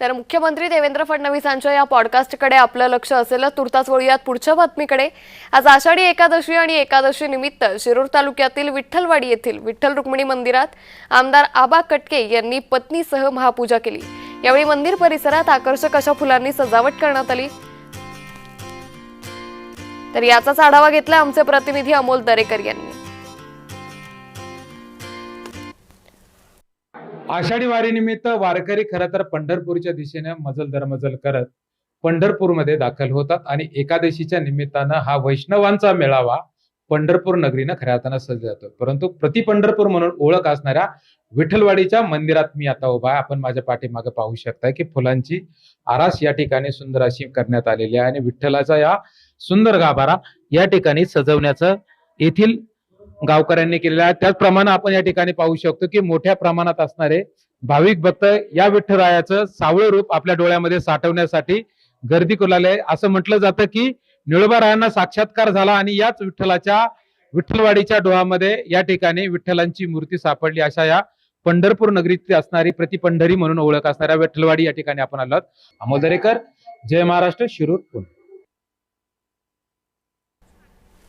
तर मुख्यमंत्री देवेंद्र फडणवीसांच्या या पॉडकास्टकडे आपलं लक्ष असेल तुर्तास वळूयात पुढच्या बातमीकडे. आज आषाढी एकादशी आणि एकादशी निमित्त शिरूर तालुक्यातील विठ्ठलवाडी येथील विठ्ठल रुक्मिणी मंदिरात आमदार आबा कटके यांनी पत्नीसह महापूजा केली. यावेळी मंदिर परिसरात आकर्षक अशा फुलांनी सजावट करण्यात आली. तर याचाच आढावा घेतला आमचे प्रतिनिधी अमोल दरेकर यांनी. आषाढी वारीनिमित्त वारकरी खरं तर पंढरपूरच्या दिशेने मजल दरमजल करत पंढरपूरमध्ये दाखल होतात आणि एकादशीच्या निमित्तानं हा वैष्णवांचा मेळावा पंढरपूर नगरीनं खऱ्या अर्थानं सजला जातो. परंतु प्रति पंढरपूर म्हणून ओळख असणाऱ्या विठ्ठलवाडीच्या मंदिरात मी आता उभा आहे. आपण माझ्या पाठीमागे पाहू शकता की फुलांची आरास या ठिकाणी सुंदर अशी करण्यात आलेली आहे आणि विठ्ठलाचा या सुंदर गाभारा या ठिकाणी सजवण्याचं येथील गावकऱ्यांनी केलेला आहे. त्याचप्रमाणे आपण या ठिकाणी पाहू शकतो की मोठ्या प्रमाणात असणारे भाविक भक्त या विठ्ठलरायाचं सावळं रूप आपल्या डोळ्यामध्ये साठवण्यासाठी गर्दी करू लागले असं म्हटलं जातं की निळोबारायांना साक्षात्कार झाला आणि याच विठ्ठलाच्या विठ्ठलवाडीच्या डोळ्यामध्ये या ठिकाणी विठ्ठलांची मूर्ती सापडली. अशा या पंढरपूर नगरीत असणारी प्रतिपंढरी म्हणून ओळख असणाऱ्या विठ्ठलवाडी या ठिकाणी आपण आलो आहोत. अमोल दरेकर जय महाराष्ट्र शिरूर पुणे.